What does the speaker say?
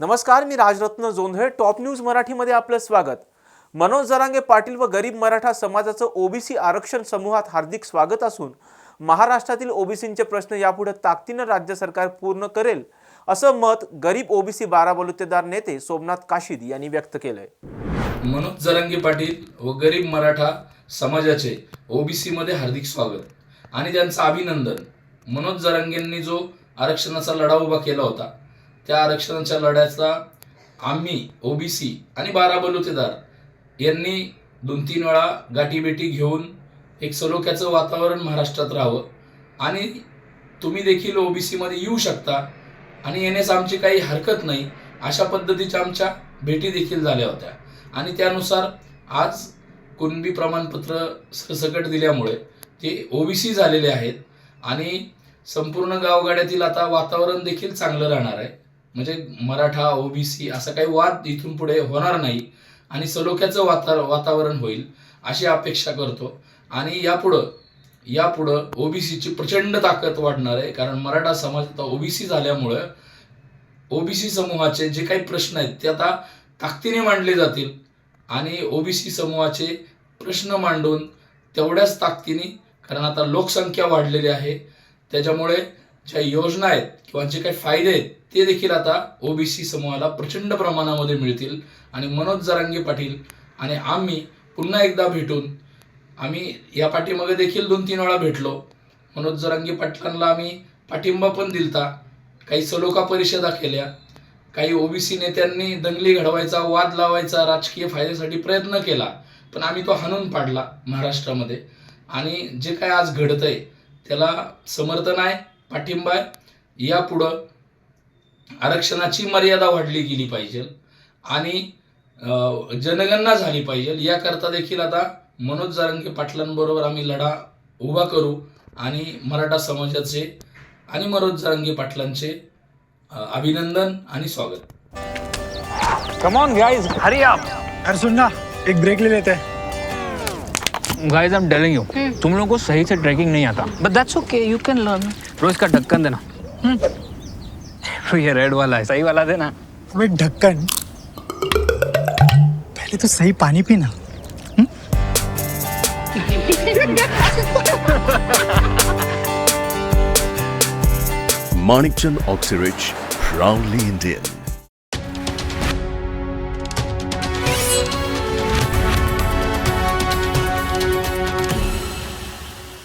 नमस्कार मी Rajratna Jondhale. Top news मराठीमध्ये आपलं स्वागत. मनोज जरांगे पाटील व गरीब मराठा समाजाचं ओबीसी आरक्षण समूहात हार्दिक स्वागत असून महाराष्ट्रातील ओबीसींचे प्रश्न यापुढे ताकदीनं राज्य सरकार पूर्ण करेल असं मत गरीब ओबीसी बारा बलुतेदार नेते सोमनाथ काशीद यांनी व्यक्त केलंय. मनोज जरांगे पाटील व गरीब मराठा समाजाचे ओबीसी मध्ये हार्दिक स्वागत आणि त्यांचं अभिनंदन. मनोज जरांगेंनी जो आरक्षणाचा लढा उभा केला होता त्या आरक्षणाच्या लढ्याचा आम्ही ओबीसी आणि बारा बलुतेदार यांनी दोन तीन वेळा गाठीबेटी घेऊन एक सलोख्याचं वातावरण महाराष्ट्रात राहावं. आणि तुम्ही देखील ओबीसीमध्ये येऊ शकता आणि येण्यास आमची काही हरकत नाही अशा पद्धतीच्या आमच्या भेटी देखील झाल्या होत्या. आणि त्यानुसार आज कुणबी प्रमाणपत्र सरसकट दिल्यामुळे ते ओबीसी झालेले आहेत आणि संपूर्ण गावगाड्यातील आता वातावरण देखील चांगलं राहणार आहे. म्हणजे मराठा ओबीसी असा काही वाद इथून पुढे होणार नाही आणि सलोख्याचं वाता वातावरण होईल अशी अपेक्षा करतो. आणि यापुढं यापुढं ओबीसीची प्रचंड ताकद वाढणार आहे. कारण मराठा समाज आता ओबीसी झाल्यामुळं ओबीसी समूहाचे जे काही प्रश्न आहेत ते आता ताकदीने मांडले जातील. आणि ओबीसी समूहाचे प्रश्न मांडून तेवढ्याच ताकदीने कारण आता लोकसंख्या वाढलेली आहे त्याच्यामुळे ज्या योजना आहेत किंवा जे काही फायदे आहेत ते देखील आता ओबीसी समूहाला प्रचंड प्रमाणामध्ये मिळतील. आणि मनोज जरांगे पाटील आणि आम्ही पुन्हा एकदा भेटून आम्ही या पाठीमागे देखील दोन तीन वेळा भेटलो. मनोज जरांगे पाटलांना आम्ही पाठिंबा पण दिलता. काही सलोखा परिषदा केल्या. काही ओबीसी नेत्यांनी दंगली घडवायचा वाद लावायचा राजकीय फायद्यासाठी प्रयत्न केला. पण आम्ही तो हाणून पाडला महाराष्ट्रामध्ये. आणि जे काय आज घडतंय त्याला समर्थन आहे. पाठिंबा आहे. यापुढं आरक्षणाची मर्यादा वाढली गेली पाहिजे आणि जनगणना झाली पाहिजे. याकरता देखील आता मनोज जारंगे पाटलांबरोबर आम्ही लढा उभा करू आणि मराठा समाजाचे आणि मनोज जारंगे पाटलांचे अभिनंदन आणि स्वागत. कम ऑन गाइस हरी आप अरे सुन ना एक ब्रेक ले लेते. हैं guys I am telling you तुम लोगों को सही से ट्रैकिंग नहीं आता. But that's okay, you can learn. रोज का ढक्कन देना। तो ये रेड वाला है। सही वाला देना। अब ढक्कन। पहले तो सही पानी पीना। Manikchand Oxyrich, proudly Indian.